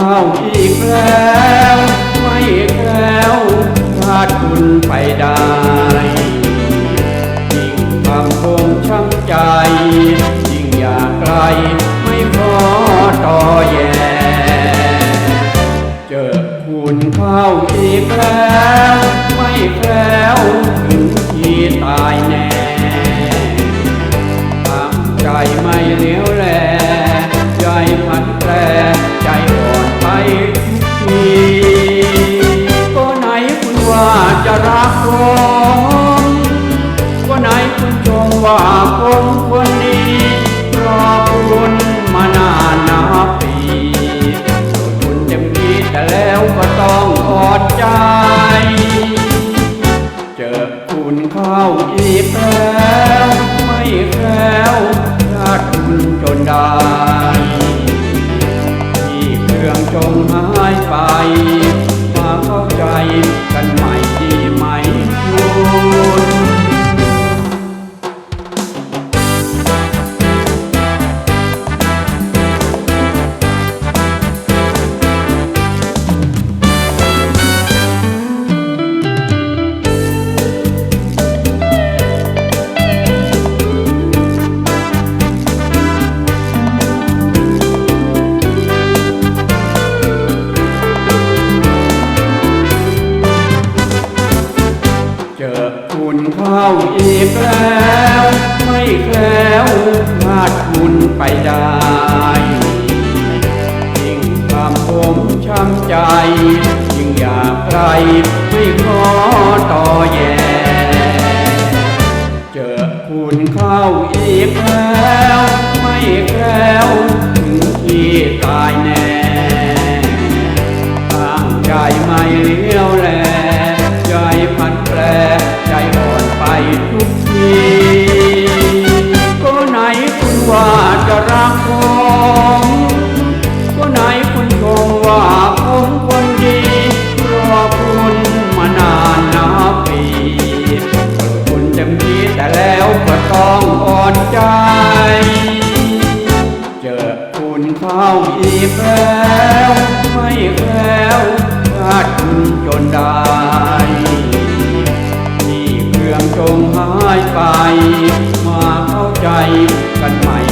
แล้ว ไม่แคล้วคลาดคุณไปได้ยิ่งความคงช้ำใจ ยิ่งอยากไกลไม่พอต่อแย่เจอคุณเข้าอีกแล้ว ไม่แคล้วถึงที่ตาย เข้าอีกแล้ว ไม่แล้วพลาดคุณจนได้ เข้าอีกแล้ว ไม่แคล้วพลาดคุณไปได้ยิ่งความผมช้ำใจ ยิ่งอยากใครไม่ขอต่อแย่เจอคุณเข้าอีกแล้ว ไม่แคล้วถึงที่ตายแน่าอีกแล้วไม่แล้วพลาดคุณจนได้ที่เครื่องจงหายไป มาเข้าใจกันใหม่